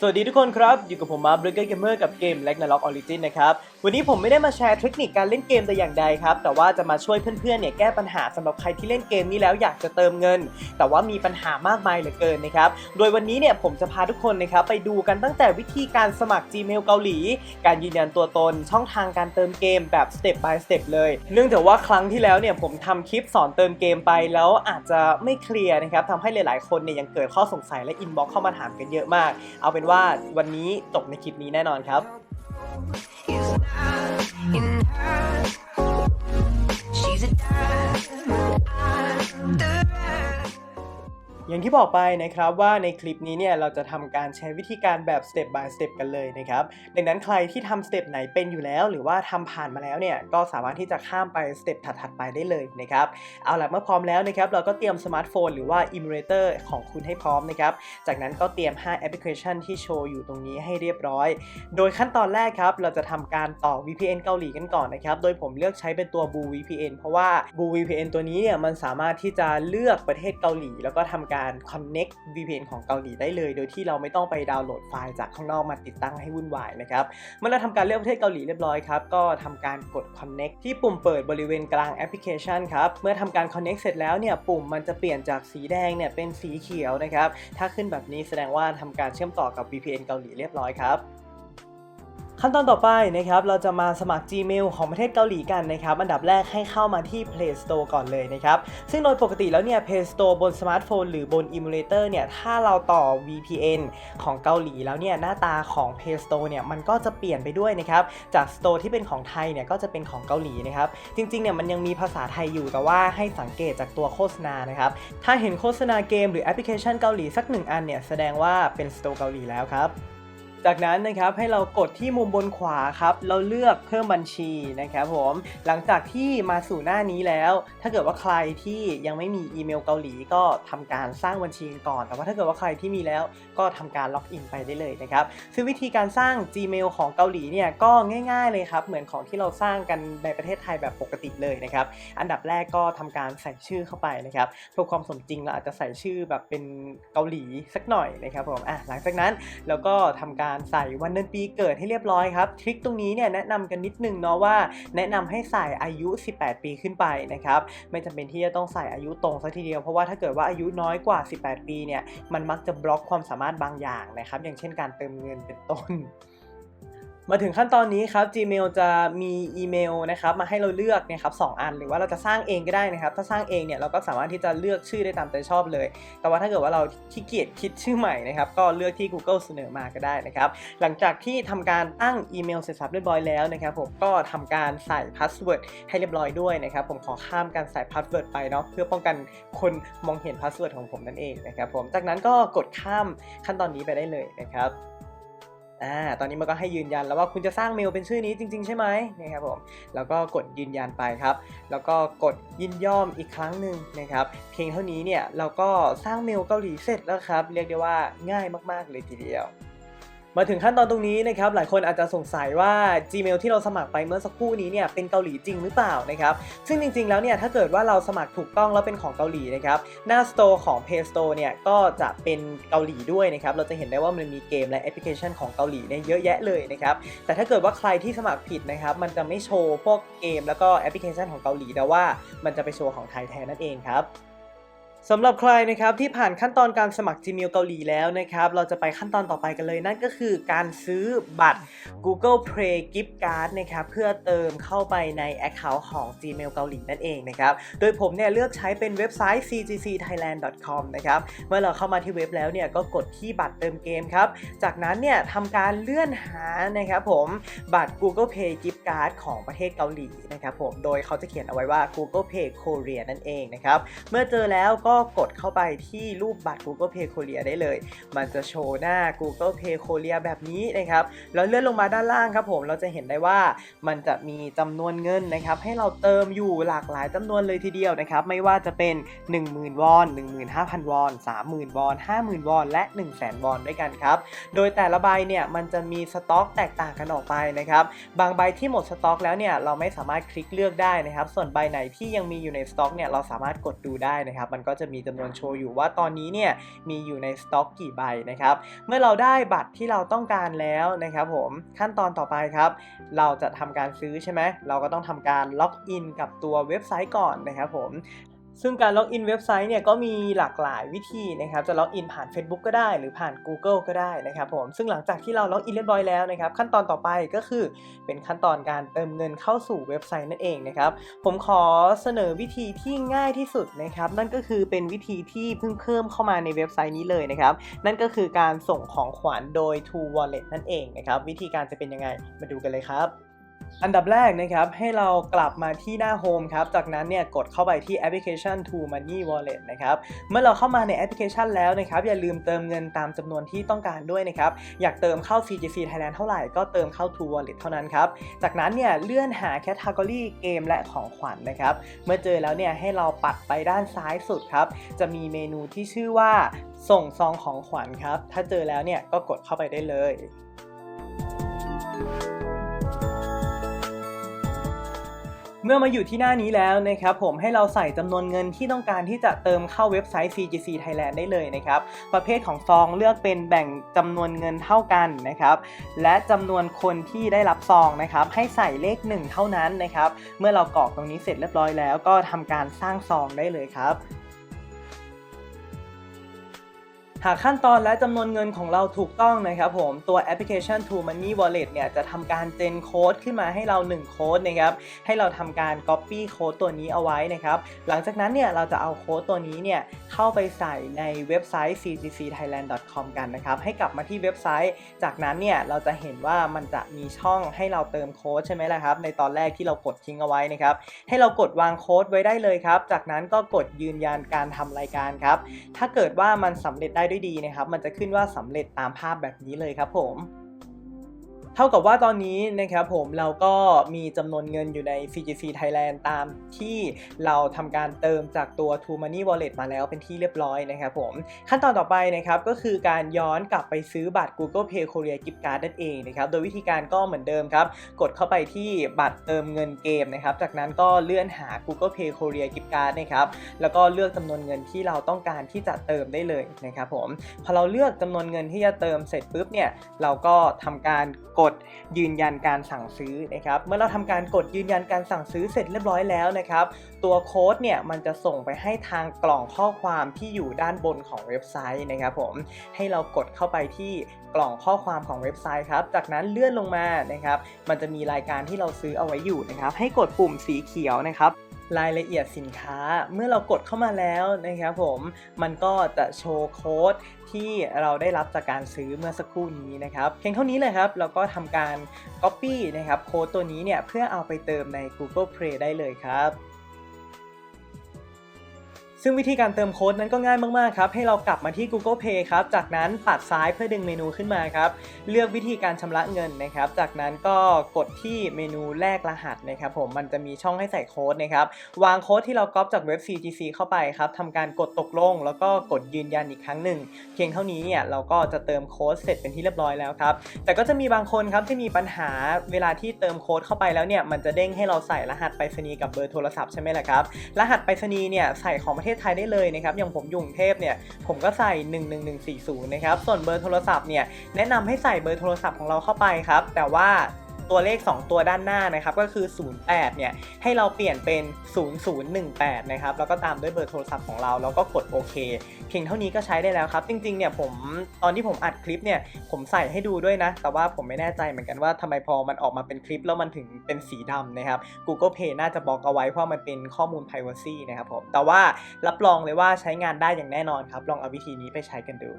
สวัสดีทุกคนครับ อยู่กับผมมาร์บริเกอร์เกมเมอร์กับเกม l a g n a r o k Origin นะครับ วันนี้ผมไม่ได้มาแชร์เทคนิคการเล่นเกมแต่อย่างใดครับ แต่ว่าจะมาช่วยเพื่อนๆเนี่ยแก้ปัญหาสำหรับใครที่เล่นเกมนี้แล้วอยากจะเติมเงิน แต่ว่ามีปัญหามากมายเหลือเกินนะครับ โดยวันนี้เนี่ยผมจะพาทุกคนนะครับไปดูกันตั้งแต่วิธีการสมัคร Gmail เกาหลี การยืนยันตัวตน ช่องทางการเติมเกมแบบ step by step เลย เนื่องจากว่าครั้งที่แล้วเนี่ยผมทำคลิปสอนเติมเกมไปแล้วอาจจะไม่เคลียร์นะครับทำให้หลายๆ คนเนี่ยยังเกิดข้อสงสัยและอินบ็อกเข้ามาถามกันเยอะมาก เอาเป็นว่าวันนี้ตกในคลิปนี้แน่นอนครับ She's อย่างที่บอกไปนะครับว่าในคลิปนี้เนี่ยเราจะทำการใช้วิธีการแบบ step by step กันเลยนะครับ ดังนั้นใครที่ทำสเต็ปไหนเป็นอยู่แล้ว หรือว่าทำผ่านมาแล้วเนี่ยก็สามารถที่จะข้ามไปสเต็ปถัดๆไปได้เลยนะครับเอาล่ะเมื่อพร้อมแล้วนะครับเราก็เตรียมสมาร์ทโฟนหรือว่า emulator ของคุณให้พร้อมนะครับจากนั้นก็เตรียม 5 แอปพลิเคชันที่โชว์อยู่ตรงนี้ให้เรียบร้อย โดยขั้นตอนแรกครับเราจะทำการต่อ VPN เกาหลีกันก่อนนะครับโดยผมเลือกใช้เป็นตัว Blue VPN เพราะว่า Blue VPN ตัวนี้เนี่ยมันสามารถที่จะเลือกประเทศเกาหลี แล้วก็ทำการการ connect VPN ของเกาหลีได้เลย โดยที่เราไม่ต้องไปดาวน์โหลดไฟล์จากข้างนอกมาติดตั้งให้วุ่นวายนะครับ เมื่อเราทำการเลือกประเทศเกาหลีเรียบร้อยครับ ก็ทำการกด connect ที่ปุ่มเปิดบริเวณกลางแอปพลิเคชันครับ เมื่อทำการ connect เสร็จแล้วเนี่ย ปุ่มมันจะเปลี่ยนจากสีแดงเนี่ยเป็นสีเขียวนะครับ ถ้าขึ้นแบบนี้แสดงว่าทำการเชื่อมต่อกับ VPN เกาหลีเรียบร้อยครับ ขั้นตอนต่อไปนะครับเราจะมาสมัคร Gmail ของประเทศเกาหลีกันนะครับอันดับแรกให้เข้ามาที่ Play Store ก่อนเลยนะครับซึ่งโดยปกติแล้วเนี่ย Play Store บนสมาร์ทโฟนหรือบน Emulator เนี่ยถ้าเราต่อ VPN ของเกาหลีแล้วเนี่ยหน้าตาของ Play Store เนี่ยมันก็จะเปลี่ยนไปด้วยนะครับจาก Store ที่เป็นของไทยเนี่ยก็จะเป็นของเกาหลีนะครับจริงๆเนี่ยมันยังมีภาษาไทยอยู่แต่ว่าให้สังเกตจากตัวโฆษณานะครับถ้าเห็นโฆษณาเกมหรือแอปพลิเคชันเกาหลีสักหนึ่งอันเนี่ยแสดงว่าเป็น Store เกาหลีแล้วครับ จากนั้นนะครับให้เรากดที่มุมบนขวาครับเราเลือกเพิ่มบัญชีนะครับผมหลังจากที่มาสู่หน้านี้แล้ว ถ้าเกิดว่าใครที่ยังไม่มีอีเมลเกาหลีก็ทำการสร้างบัญชีก่อน แต่ว่าถ้าเกิดว่าใครที่มีแล้วก็ทำการล็อกอินไปได้เลยนะครับซึ่งวิธีการสร้าง Gmail ของเกาหลีเนี่ยก็ง่าย ๆเลยครับเหมือนของที่เราสร้างกันในประเทศไทยแบบปกติเลยนะครับอันดับแรกก็ทำการใส่ชื่อเข้าไปนะครับเพื่อความสมจริงเราอาจจะใส่ชื่อแบบเป็นเกาหลีสักหน่อยนะครับผมอะหลังจากนั้นแล้วก็ทำการใส่วันเดือนปีเกิดให้เรียบร้อยครับทริคตรงนี้เนี่ยแนะนำกันนิดนึงเนาะว่าแนะนำให้ใส่อายุ 18 ปีขึ้นไปนะครับไม่จำเป็นที่จะต้องใส่อายุตรงสักทีเดียวเพราะว่าถ้าเกิดว่าอายุน้อยกว่า 18 ปีเนี่ยมันมักจะบล็อกความสามารถบางอย่างนะครับอย่างเช่นการเติมเงินเป็นต้น มาถึงขั้นตอนนี้ครับ Gmail จะมีอีเมลนะครับมาให้เราเลือกนะครับสองอัน หรือว่าเราจะสร้างเองก็ได้นะครับ ถ้าสร้างเองเนี่ยเราก็สามารถที่จะเลือกชื่อได้ตามใจชอบเลย แต่ว่าถ้าเกิดว่าเราขี้เกียจคิดชื่อใหม่นะครับก็เลือกที่ Google เสนอมาก็ได้นะครับหลังจากที่ทำการตั้งอีเมลเสร็จสับเรียบร้อยแล้วนะครับผมก็ทำการใส่พาสเวิร์ดให้เรียบร้อยด้วยนะครับผมขอข้ามการใส่พาสเวิร์ดไปเนาะเพื่อป้องกันคนมองเห็นพาสเวิร์ดของผมนั่นเองนะครับผมจากนั้นก็กดข้ามขั้นตอนนี้ไปได้เลยนะครับ อ่าตอนนี้มันก็ให้ยืนยันแล้วว่าคุณจะสร้างเมลเป็นชื่อนี้จริง ๆ ใช่ไหมนะครับผมแล้วก็กดยืนยันไปครับ แล้วก็กดยินยอมอีกครั้งหนึ่งนะครับเพียงเท่านี้เนี่ยเราก็สร้างเมลเกาหลีเสร็จแล้วครับ เรียกได้ว่าง่ายมากๆเลยทีเดียว มาถึงขั้นตอนตรงนี้นะครับหลายคนอาจจะสงสัยว่า Gmail ที่เราสมัครไปเมื่อสักครู่นี้เนี่ยเป็นเกาหลีจริงหรือเปล่านะครับซึ่งจริง ๆ แล้วเนี่ยถ้าเกิดว่าเราสมัครถูกต้องแล้วเป็นของเกาหลีนะครับหน้า Store ของ Play Store เนี่ยก็จะเป็นเกาหลีด้วยนะครับเราจะเห็นได้ว่ามันมีเกมและแอปพลิเคชันของเกาหลีเนี่ยเยอะแยะเลยนะครับแต่ถ้าเกิดว่าใครที่สมัครผิดนะครับมันจะไม่โชว์พวกเกม แล้วก็แอปพลิเคชันของเกาหลีแต่ว่ามันจะไปโชว์ของไทยแทนนั่นเองครับ สำหรับใครนะครับที่ผ่านขั้นตอนการสมัคร Gmail เกาหลีแล้วนะครับเราจะไปขั้นตอนต่อไปกันเลยนั่นก็คือการซื้อบัตร Google Play Gift Card นะครับเพื่อเติมเข้าไปใน Account ของ Gmail เกาหลีนั่นเองนะครับโดยผมเนี่ยเลือกใช้เป็นเว็บไซต์ cgcthailand.com นะครับเมื่อเราเข้ามาที่เว็บแล้วเนี่ยก็กดที่บัตรเติมเกมครับจากนั้นเนี่ยทำการเลื่อนหานะครับผมบัตร Google Play Gift Card ของประเทศเกาหลีนะครับผมโดยเขาจะเขียนเอาไว้ว่า Google Play Korea นั่นเองนะครับเมื่อเจอแล้วก็กดเข้าไปที่รูปบัตร Google Pay Korea ได้เลย มันจะโชว์หน้า Google Pay Korea แบบนี้นะครับ แล้วเลื่อนลงมาด้านล่างครับผมเราจะเห็นได้ว่ามันจะมีจำนวนเงินนะครับ ให้เราเติมอยู่หลากหลายจำนวนเลยทีเดียวนะครับ ไม่ว่าจะเป็น 10,000 วอน 15,000 วอน 30,000 วอน 50,000 วอน และ 100,000 วอนด้วยกันครับ โดยแต่ละใบเนี่ยมันจะมีสต็อกแตกต่างกันออกไปนะครับ บางใบที่หมดสต็อกแล้วเนี่ยเราไม่สามารถคลิกเลือกได้นะครับ ส่วนใบไหนที่ยังมีอยู่ในสต็อกเนี่ยเราสามารถกดดูได้นะครับ มันก็จะจะมีจำนวนโชว์อยู่ว่าตอนนี้เนี่ยมีอยู่ในสต็อกกี่ใบนะครับเมื่อเราได้บัตรที่เราต้องการแล้วนะครับผมขั้นตอนต่อไปครับ เราจะทำการซื้อใช่ไหมเราก็ต้องทำการล็อกอินกับตัวเว็บไซต์ก่อนนะครับผม ซึ่งการล็อกอินเว็บไซต์เนี่ยก็มีหลากหลายวิธีนะครับ จะล็อกอินผ่าน Facebook ก็ได้หรือผ่าน Google ก็ได้นะครับผม ซึ่งหลังจากที่เราล็อกอินเรียบร้อยแล้วนะครับ ขั้นตอนต่อไปก็คือเป็นขั้นตอนการเติมเงินเข้าสู่เว็บไซต์นั่นเองนะครับ ผมขอเสนอวิธีที่ง่ายที่สุดนะครับ นั่นก็คือเป็นวิธีที่เพิ่งเพิ่มเข้ามาในเว็บไซต์นี้เลยนะครับ นั่นก็คือการส่งของขวัญโดย True Wallet นั่นเองนะครับ วิธีการจะเป็นยังไงมาดูกันเลยครับ อันดับแรกนะครับให้เรากลับมาที่หน้าโฮมครับจากนั้นเนี่ยกดเข้าไปที่แอปพลิเคชัน True Money Wallet นะครับเมื่อเราเข้ามาในแอปพลิเคชันแล้วนะครับอย่าลืมเติมเงินตามจำนวนที่ต้องการด้วยนะครับอยากเติมเข้า CGC Thailand เท่าไหร่ก็เติมเข้า True Wallet เท่านั้นครับจากนั้นเนี่ยเลื่อนหาแคตตากรีเกมและของขวัญนะครับเมื่อเจอแล้วเนี่ยให้เราปัดไปด้านซ้ายสุดครับจะมีเมนูที่ชื่อว่าส่งซองของขวัญครับถ้าเจอแล้วเนี่ยก็กดเข้าไปได้เลย เมื่อมาอยู่ที่หน้านี้แล้วนะครับผมให้เราใส่จำนวนเงินที่ต้องการที่จะเติมเข้าเว็บไซต์ CGC Thailand ได้เลยนะครับ ประเภทของซองเลือกเป็นแบ่งจำนวนเงินเท่ากันนะครับและจำนวนคนที่ได้รับซองนะครับให้ใส่เลข 1 เท่านั้นนะครับเมื่อเรากรอกตรงนี้เสร็จเรียบร้อยแล้วก็ทำการสร้างซองได้เลยครับ หากขั้นตอนและจำนวนเงินของเราถูกต้องนะครับผมตัวแอปพลิเคชัน True Money Wallet เนี่ยจะทำการเจนโค้ดขึ้นมาให้เรา 1 โค้ดนะครับให้เราทำการ Copy โค้ดตัวนี้เอาไว้นะครับหลังจากนั้นเนี่ยเราจะเอาโค้ดตัวนี้เนี่ยเข้าไปใส่ในเว็บไซต์ cgcthailand.com กันนะครับให้กลับมาที่เว็บไซต์ จากนั้นเนี่ยเราจะเห็นว่ามันจะมีช่องให้เราเติมโค้ดใช่ไหมล่ะครับในตอนแรกที่เรากดทิ้งเอาไว้นะครับให้เรากดวางโค้ดไว้ได้เลยครับจากนั้นก็กดยืนยันการทำรายการครับถ้าเกิดว่ามันสำเร็จได้ด้วยดีนะครับ มันจะขึ้นว่าสำเร็จตามภาพแบบนี้เลยครับผม เท่ากับว่าตอนนี้นะครับผมเราก็มีจำนวนเงินอยู่ใน CGC Thailand ตามที่เราทำการเติมจากตัว True Money Wallet มาแล้วเป็นที่เรียบร้อยนะครับผม ขั้นตอนต่อไปนะครับก็คือการย้อนกลับไปซื้อบัตร Google Pay Korea Gift Card นั่นเองนะครับโดยวิธีการก็เหมือนเดิมครับ กดเข้าไปที่บัตรเติมเงินเกมนะครับจากนั้นก็เลื่อนหา Google Pay Korea Gift Card นะครับแล้วก็เลือกจำนวนเงินที่เราต้องการที่จะเติมได้เลยนะครับผมพอเราเลือกจำนวนเงินที่จะเติมเสร็จปุ๊บเนี่ยเราก็ทำการกดดยืนยันการสั่งซื้อนะครับ เมื่อเราทำการกดยืนยันการสั่งซื้อเสร็จเรียบร้อยแล้วนะครับ ตัวโค้ดเนี่ยมันจะส่งไปให้ทางกล่องข้อความที่อยู่ด้านบนของเว็บไซต์นะครับผมให้เรากดเข้าไปที่กล่องข้อความของเว็บไซต์ครับ จากนั้นเลื่อนลงมานะครับ มันจะมีรายการที่เราซื้อเอาไว้อยู่นะครับ ให้กดปุ่มสีเขียวนะครับ รายละเอียดสินค้าเมื่อเรากดเข้ามาแล้วนะครับผมมันก็จะโชว์โค้ดที่เราได้รับจากการซื้อเมื่อสักครู่นี้นะครับเพียงเท่านี้เลยครับเราก็ทำการ Copy นะครับโค้ดตัวนี้เนี่ยเพื่อเอาไปเติมใน Google Play ได้เลยครับ ซึ่งวิธีการเติมโค้ดนั้นก็ง่ายมากๆครับ ให้เรากลับมาที่ Google Pay ครับ จากนั้นปัดซ้ายเพื่อดึงเมนูขึ้นมาครับ เลือกวิธีการชำระเงินนะครับ จากนั้นก็กดที่เมนูแลกรหัสนะครับผม มันจะมีช่องให้ใส่โค้ดนะครับ วางโค้ดที่เราก๊อปจากเว็บ CGC เข้าไปครับทำการกดตกลง แล้วก็กดยืนยันอีกครั้งหนึ่ง เพียงเท่านี้เนี่ยเราก็จะเติมโค้ดเสร็จเป็นที่เรียบร้อยแล้วครับ แต่ก็จะมีบางคนครับที่มีปัญหาเวลาที่เติมโค้ดเข้าไปแล้วเนี่ย มันจะเด้งให้เราใส่รหัสไปรษณีย์กับเบอร์โทรศัพท์ใช่ไหมล่ะครับ รหัสไปรษณีย์เนี่ยใส่ของประเทศไทยได้เลยนะครับอย่างผมอยู่กรุงเทพเนี่ยผมก็ใส่ 11140 นะครับส่วนเบอร์โทรศัพท์เนี่ยแนะนำให้ใส่เบอร์โทรศัพท์ของเราเข้าไปครับแต่ว่า ตัวเลข 2 ตัวด้านหน้านะครับก็คือ 08 เนี่ยให้เราเปลี่ยนเป็น 0018 นะครับแล้วก็ตามด้วยเบอร์โทรศัพท์ของเราแล้วก็กดโอเคเพียงเท่านี้ก็ใช้ได้แล้วครับ จริงๆเนี่ยผมตอนที่ผมอัดคลิปเนี่ยผมใส่ให้ดูด้วยนะ แต่ว่าผมไม่แน่ใจเหมือนกันว่าทำไมพอมันออกมาเป็นคลิปแล้วมันถึงเป็นสีดำนะครับ Google Pay น่าจะบล็อกเอาไว้เพราะมันเป็นข้อมูล Privacy นะครับผมแต่ว่ารับรองเลยว่าใช้งานได้อย่างแน่นอนครับ ลองเอาวิธีนี้ไปใช้กันดู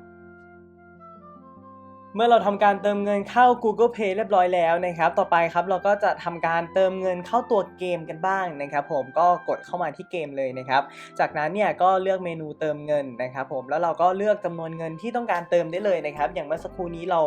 เมื่อเราทำการเติมเงินเข้า Google Pay เรียบร้อยแล้วนะครับ ต่อไปครับเราก็จะทำการเติมเงินเข้าตัวเกมกันบ้างนะครับ ผมก็กดเข้ามาที่เกมเลยนะครับ จากนั้นเนี่ยก็เลือกเมนูเติมเงินนะครับ ผมแล้วเราก็เลือกจำนวนเงินที่ต้องการเติมได้เลยนะครับ อย่างเมื่อสักครู่นี้เรา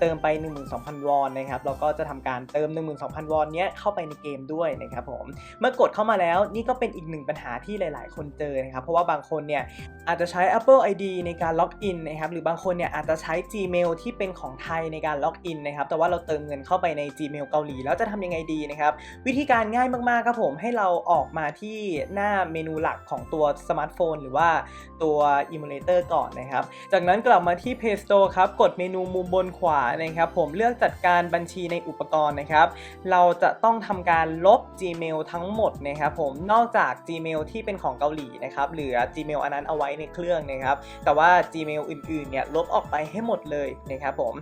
เติมไป 12,000 วอนนะครับ เราก็จะทำการเติม 12,000 วอนเนี้ยเข้าไปในเกมด้วยนะครับผมเมื่อกดเข้ามาแล้วนี่ก็เป็นอีกหนึ่งปัญหาที่หลาย ๆ คนเจอนะครับ เพราะว่าบางคนเนี่ยอาจจะใช้ Apple ID ในการล็อกอินนะครับหรือบางคนเนี่ยอาจจะใช้ Gmail ที่เป็น็นของไทยในการล็อกอินนะครับ แต่ว่าเราเติมเงินเข้าไปใน Gmail เกาหลีแล้วจะทำยังไงดีนะครับ วิธีการง่ายมากๆครับผมให้เราออกมาที่หน้าเมนูหลักของตัวสมาร์ทโฟน หรือว่าตัว emulator ก่อนนะครับ จากนั้นกลับมาที่ Play Store ครับ กดเมนูมุมบนขวานะครับ ผมเลือกจัดการบัญชีในอุปกรณ์นะครับ เราจะต้องทำการลบ Gmail ทั้งหมดนะครับผมนอกจาก Gmail ที่เป็นของเกาหลีนะครับเหลือ Gmail อันนั้นเอาไว้ในเครื่องนะครับ แต่ว่า Gmail อื่นๆเนี่ยลบออกไปให้หมดเลยนะครับผม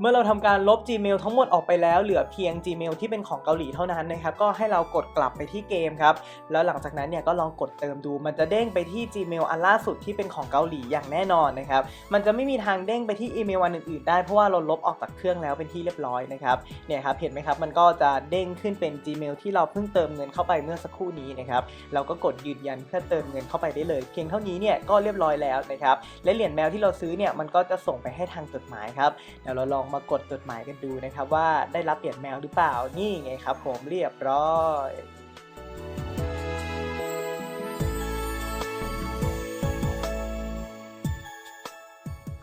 เมื่อเราทำการลบ Gmail ทั้งหมดออกไปแล้วเหลือเพียง Gmail ที่เป็นของเกาหลีเท่านั้นนะครับก็ให้เรากดกลับไปที่เกมครับแล้วหลังจากนั้นเนี่ยก็ลองกดเติมดู มันจะเด้งไปที่ Gmail อันล่าสุดที่เป็นของเกาหลีอย่างแน่นอนนะครับมันจะไม่มีทางเด้งไปที่อีเมลอันอื่นๆได้เพราะว่าเราลบออกจากเครื่องแล้วเป็นที่เรียบร้อยนะครับเนี่ยครับเห็นไหมครับมันก็จะเด้งขึ้นเป็น Gmail ที่เราเพิ่งเติมเงินเข้าไปเมื่อสักครู่นี้นะครับเราก็กดยืนยันเพื่อเติมเงินเข้าไปได้เลย เพียงเท่านี้เนี่ยก็เรียบร้อยแล้วนะครับและเหรียญแมวที่เราซื้อเนี่ยมันก็จะส่งไปให้ทางจดหมายครับเดี๋ยวเราลองมากดจดหมายกันดูนะครับว่าได้รับเปลี่ยนแมวหรือเปล่านี่ไงครับผมเรียบร้อย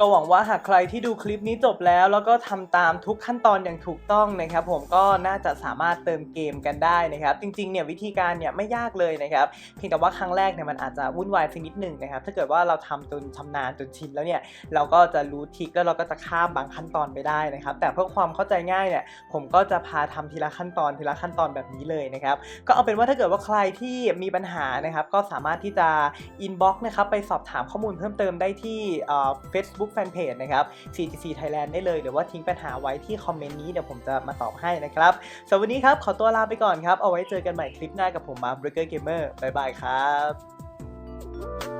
ก็หวังว่าหากใครที่ดูคลิปนี้จบแล้ว แล้วก็ทำตามทุกขั้นตอนอย่างถูกต้องนะครับ ผมก็น่าจะสามารถเติมเกมกันได้นะครับ จริงๆเนี่ยวิธีการเนี่ยไม่ยากเลยนะครับเพียงแต่ว่าครั้งแรกเนี่ยมันอาจจะวุ่นวายสักนิดหนึ่งนะครับ ถ้าเกิดว่าเราทำจนชำนาญจนชินแล้วเนี่ยเราก็จะรู้ทริคแล้วเราก็จะข้ามบางขั้นตอนไปได้นะครับ แต่เพื่อความเข้าใจง่ายเนี่ยผมก็จะพาทำทีละขั้นตอนทีละขั้นตอนแบบนี้เลยนะครับ ก็เอาเป็นว่าถ้าเกิดว่าใครที่มีปัญหานะครับ ก็สามารถที่จะ inbox นะครับไปสอบถามข้อมูลเพิ่มเติมได้ที่เอ่อ Facebook Fanpage นะครับ CGC Thailand ได้เลย หรือว่าทิ้งปัญหาไว้ที่คอมเมนต์นี้เดี๋ยวผมจะมาตอบให้นะครับสำหรับวันนี้ครับ ขอตัวลาไปก่อนครับ เอาไว้เจอกันใหม่คลิปหน้ากับผมมาร์คเบรเกอร์เกมเมอร์บายบายครับ